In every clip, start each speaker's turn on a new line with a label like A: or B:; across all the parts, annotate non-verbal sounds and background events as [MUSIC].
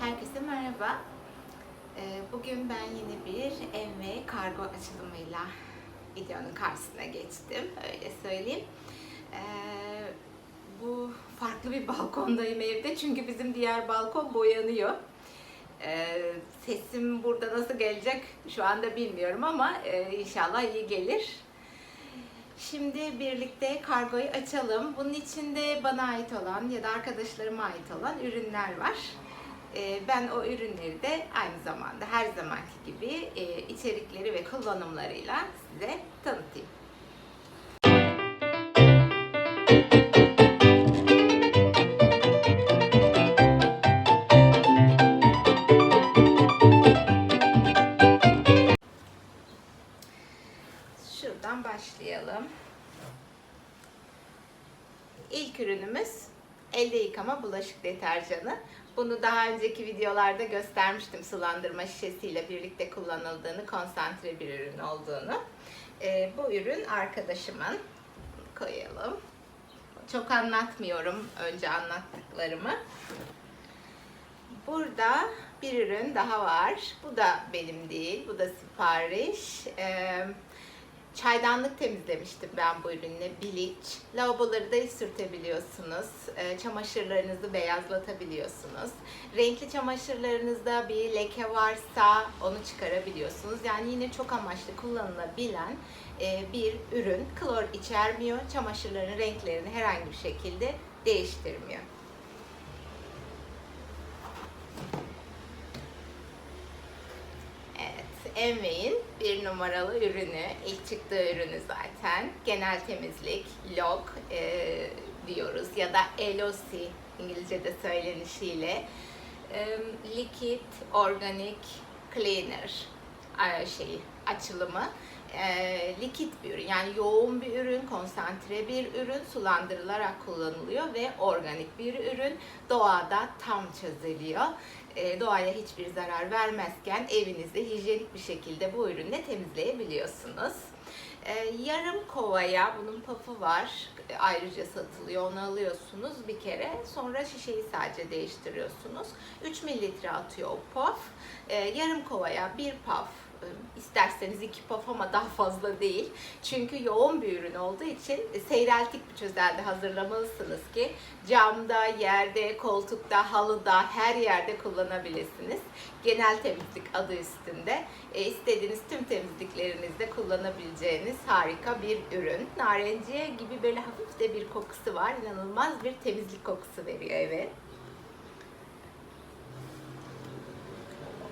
A: Herkese merhaba. Ee, Bugün ben yine bir ev ve kargo açılımıyla videonun karşısına geçtim. Öyle söyleyeyim. Ee, Bu farklı bir balkondayım evde çünkü bizim diğer balkon boyanıyor. Ee, Sesim burada nasıl gelecek şu anda bilmiyorum ama e, inşallah iyi gelir. Şimdi birlikte kargoyu açalım. Bunun içinde bana ait olan ya da arkadaşlarıma ait olan ürünler var. Ee, Ben o ürünleri de aynı zamanda her zamanki gibi e, içerikleri ve kullanımlarıyla size tanıtayım. Elde yıkama bulaşık deterjanı. Bunu daha önceki videolarda göstermiştim sulandırma şişesiyle birlikte kullanıldığını, konsantre bir ürün olduğunu. Ee, bu ürün arkadaşımın. Koyalım. Çok anlatmıyorum önce anlattıklarımı. Burada bir ürün daha var. Bu da benim değil. Bu da sipariş. Ee, çaydanlık temizlemiştim ben bu ürünle. Bleach. Lavaboları da sürtebiliyorsunuz. Ee, çamaşırlarınızı beyazlatabiliyorsunuz. Renkli çamaşırlarınızda bir leke varsa onu çıkarabiliyorsunuz. Yani yine çok amaçlı kullanılabilen e, bir ürün. Klor içermiyor. Çamaşırların renklerini herhangi bir şekilde değiştirmiyor. Evet, Envey'in bir numaralı ürünü, ilk çıktığı ürünü zaten. Genel temizlik, log e, diyoruz ya da LOC İngilizce'de söylenişiyle. E, Liquid Organic Cleaner e, şeyi, açılımı. E, likit bir ürün yani yoğun bir ürün, konsantre bir ürün, sulandırılarak kullanılıyor ve organik bir ürün. Doğada tam çözülüyor e, doğaya hiçbir zarar vermezken evinizde hijyenik bir şekilde bu ürünle temizleyebiliyorsunuz. E, yarım kovaya bunun pafı var. E, ayrıca satılıyor. Onu alıyorsunuz bir kere. Sonra şişeyi sadece değiştiriyorsunuz. 3 mililitre atıyor o paf. E, yarım kovaya bir paf isterseniz iki paf ama daha fazla değil. Çünkü yoğun bir ürün olduğu için e, seyreltik bir çözelde hazırlamalısınız ki camda, yerde, koltukta, halıda, her yerde kullanabilirsiniz. Genel temizlik adı üstünde. E, istediğiniz tüm temizliklerinizde kullanabileceğiniz harika bir ürün. Narenciye gibi böyle hafif de bir kokusu var. İnanılmaz bir temizlik kokusu veriyor eve.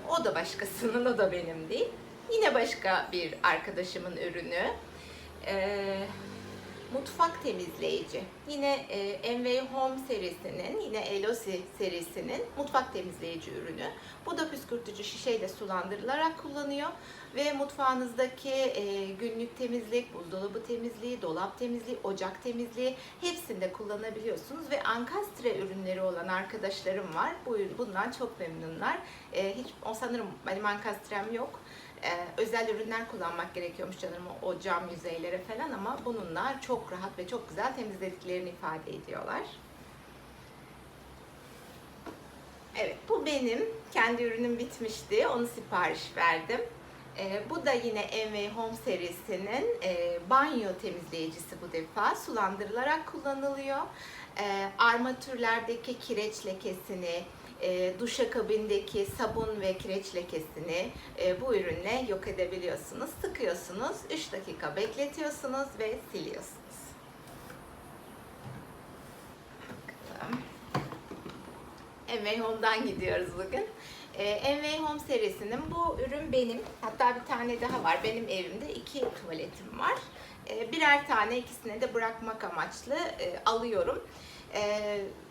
A: O da başkasının, o da benim değil. Yine başka bir arkadaşımın ürünü. Ee, mutfak temizleyici. Yine e, Envy Home serisinin, yine Elosi serisinin mutfak temizleyici ürünü. Bu da püskürtücü şişeyle sulandırılarak kullanıyor ve mutfağınızdaki e, günlük temizlik, buzdolabı temizliği, dolap temizliği, ocak temizliği hepsinde kullanabiliyorsunuz ve ankastre ürünleri olan arkadaşlarım var. Bu bundan çok memnunlar. E, hiç o sanırım benim ankastrem yok. Ee, özel ürünler kullanmak gerekiyormuş canım o cam yüzeylere falan ama bununla çok rahat ve çok güzel temizlediklerini ifade ediyorlar. Evet bu benim kendi ürünüm bitmişti onu sipariş verdim. Ee, bu da yine Envy Home serisinin e, banyo temizleyicisi bu defa sulandırılarak kullanılıyor. Ee, armatürlerdeki kireç lekesini, e, duşakabindeki sabun ve kireç lekesini e, bu ürünle yok edebiliyorsunuz. Sıkıyorsunuz, 3 dakika bekletiyorsunuz ve siliyorsunuz. Bakalım. Envy Home'dan gidiyoruz bugün. Envy Home serisinin bu ürün benim. Hatta bir tane daha var. Benim evimde iki tuvaletim var. Ee, birer tane ikisine de bırakmak amaçlı e, alıyorum.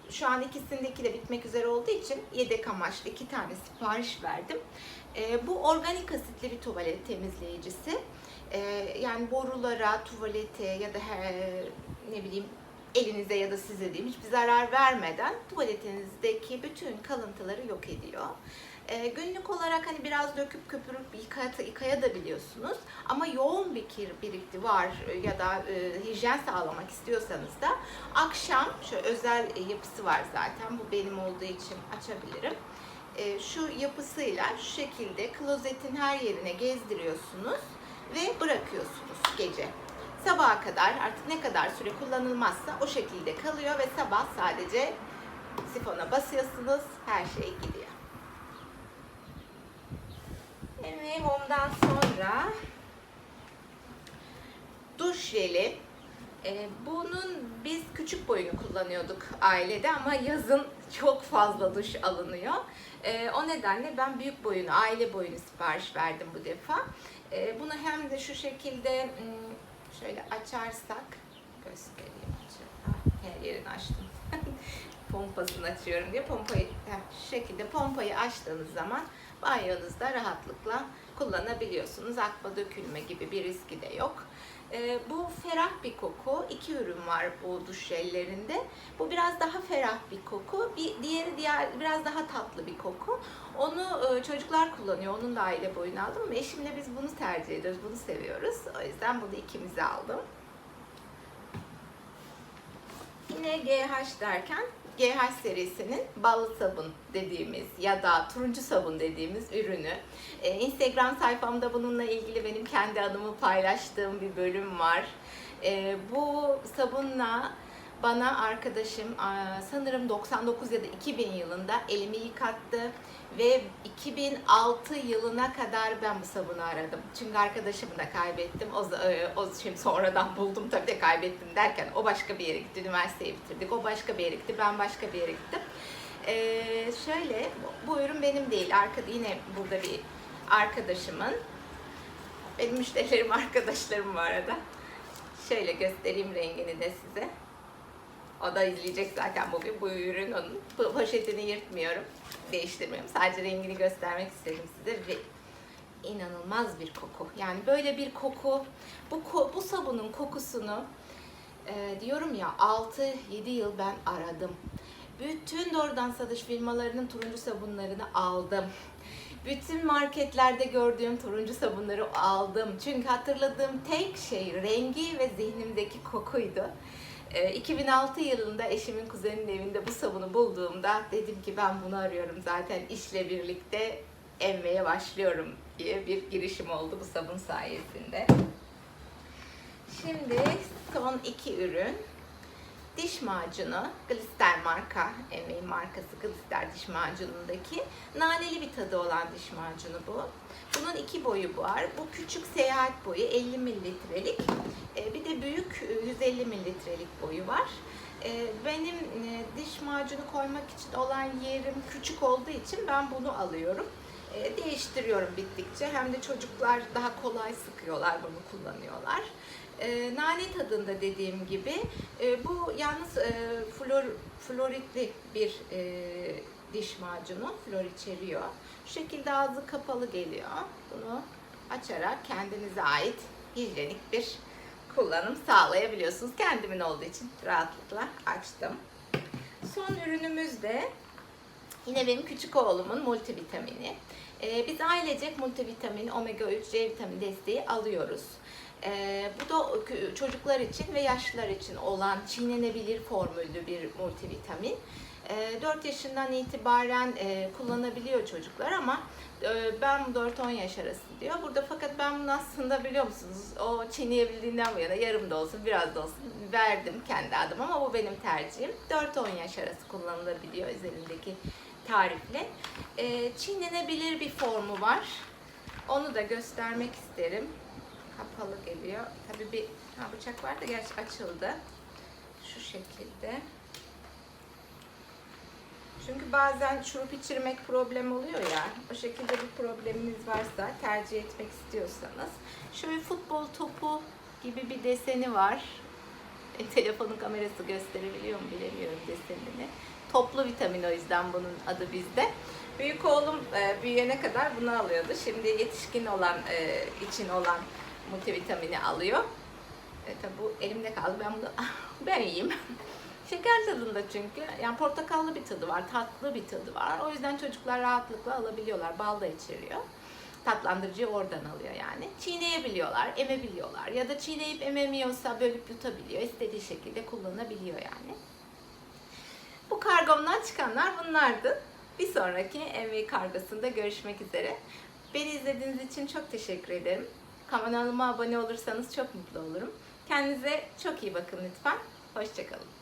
A: Şu an ikisindeki de bitmek üzere olduğu için yedek amaçlı iki tane sipariş verdim. Ee, bu organik asitli bir tuvalet temizleyicisi. Ee, yani borulara, tuvalete ya da her, ne bileyim elinize ya da size diyeyim hiçbir zarar vermeden tuvaletinizdeki bütün kalıntıları yok ediyor. Ee, günlük olarak hani biraz döküp köpürüp yıkaya, yıkayabiliyorsunuz. Ama yoğun bir kir birikti var ya da e, hijyen sağlamak istiyorsanız da akşam şu özel yapısı var zaten. Bu benim olduğu için açabilirim. e, şu yapısıyla şu şekilde klozetin her yerine gezdiriyorsunuz ve bırakıyorsunuz gece. Sabaha kadar artık ne kadar süre kullanılmazsa o şekilde kalıyor ve sabah sadece sifona basıyorsunuz her şey gidiyor. Evet ondan sonra duş jeli. Ee, bunun biz küçük boyunu kullanıyorduk ailede ama yazın çok fazla duş alınıyor. Ee, o nedenle ben büyük boyunu, aile boyunu sipariş verdim bu defa. Ee, bunu hem de şu şekilde hmm, şöyle açarsak göstereyim. Her yerini açtım. [LAUGHS] Pompasını açıyorum diye pompayı şu şekilde pompayı açtığınız zaman banyonuzda rahatlıkla kullanabiliyorsunuz. Akma dökülme gibi bir riski de yok. Ee, bu ferah bir koku. İki ürün var bu duş jellerinde. Bu biraz daha ferah bir koku. Bir diğeri diğer biraz daha tatlı bir koku. Onu e, çocuklar kullanıyor. Onun da aile boyunu aldım ama eşimle biz bunu tercih ediyoruz. Bunu seviyoruz. O yüzden bunu ikimize aldım. Yine GH derken GH serisinin ballı sabun dediğimiz ya da turuncu sabun dediğimiz ürünü. Ee, Instagram sayfamda bununla ilgili benim kendi adımı paylaştığım bir bölüm var. Ee, bu sabunla bana arkadaşım sanırım 99 ya da 2000 yılında elimi yıkattı ve 2006 yılına kadar ben bu sabunu aradım. Çünkü arkadaşımı da kaybettim. O, za- o şimdi sonradan buldum tabii de kaybettim derken o başka bir yere gitti. Üniversiteyi bitirdik. O başka bir yere gitti. Ben başka bir yere gittim. Ee, şöyle bu, ürün benim değil. Arkada yine burada bir arkadaşımın. Benim müşterilerim [LAUGHS] arkadaşlarım bu arada. Şöyle göstereyim rengini de size. O da izleyecek zaten bugün bu ürün onun. Bu poşetini yırtmıyorum. Değiştirmiyorum. Sadece rengini göstermek istedim size ve inanılmaz bir koku. Yani böyle bir koku. Bu ko- bu sabunun kokusunu e, diyorum ya 6-7 yıl ben aradım. Bütün doğrudan satış firmalarının turuncu sabunlarını aldım. Bütün marketlerde gördüğüm turuncu sabunları aldım. Çünkü hatırladığım tek şey rengi ve zihnimdeki kokuydu. Ee, 2006 yılında eşimin kuzeninin evinde bu sabunu bulduğumda dedim ki ben bunu arıyorum zaten işle birlikte emmeye başlıyorum diye bir girişim oldu bu sabun sayesinde. Şimdi son iki ürün. Diş macunu, Glister marka, emeğin markası Glister diş macunundaki naneli bir tadı olan diş macunu bu. Bunun iki boyu var. Bu küçük seyahat boyu 50 mililitrelik. Ee, Bir de büyük e, 150 mililitrelik boyu var. Ee, Benim e, diş macunu koymak için olan yerim küçük olduğu için ben bunu alıyorum. Ee, Değiştiriyorum bittikçe. Hem de çocuklar daha kolay sıkıyorlar, bunu kullanıyorlar. Ee, nane tadında dediğim gibi. Ee, bu yalnız e, flor, floritli bir e, diş macunu. Flor içeriyor. Şu şekilde ağzı kapalı geliyor. Bunu açarak kendinize ait hijyenik bir kullanım sağlayabiliyorsunuz. Kendimin olduğu için rahatlıkla açtım. Son ürünümüz de Yine benim küçük oğlumun multivitamini. Ee, biz ailecek multivitamin, omega 3, C vitamini desteği alıyoruz. Ee, bu da çocuklar için ve yaşlılar için olan çiğnenebilir formüllü bir multivitamin. Ee, 4 yaşından itibaren e, kullanabiliyor çocuklar ama e, ben 4-10 yaş arası diyor. Burada fakat ben bunu aslında biliyor musunuz o çiğneyebildiğinden bu yana yarım da olsun biraz da olsun verdim kendi adıma ama bu benim tercihim. 4-10 yaş arası kullanılabiliyor üzerindeki tarifle. Ee, çiğnenebilir bir formu var. Onu da göstermek isterim. Kapalı geliyor. Tabii bir ha, bıçak var da gerçi açıldı. Şu şekilde. Çünkü bazen şurup içirmek problem oluyor ya. O şekilde bir probleminiz varsa tercih etmek istiyorsanız. Şöyle futbol topu gibi bir deseni var. E, telefonun kamerası gösterebiliyor mu bilemiyorum desenini. Toplu vitamin o yüzden bunun adı bizde. Büyük oğlum e, büyüyene kadar bunu alıyordu. Şimdi yetişkin olan e, için olan multivitamini alıyor. E, tabi bu elimde kaldı. Ben bunu [LAUGHS] ben yiyeyim. [LAUGHS] Şeker tadında çünkü. Yani portakallı bir tadı var, tatlı bir tadı var. O yüzden çocuklar rahatlıkla alabiliyorlar. Bal da içeriyor. Tatlandırıcıyı oradan alıyor yani. Çiğneyebiliyorlar, emebiliyorlar. Ya da çiğneyip ememiyorsa bölüp yutabiliyor. İstediği şekilde kullanabiliyor yani. Bu kargomdan çıkanlar bunlardı. Bir sonraki MV kargosunda görüşmek üzere. Beni izlediğiniz için çok teşekkür ederim. Kanalıma abone olursanız çok mutlu olurum. Kendinize çok iyi bakın lütfen. Hoşçakalın.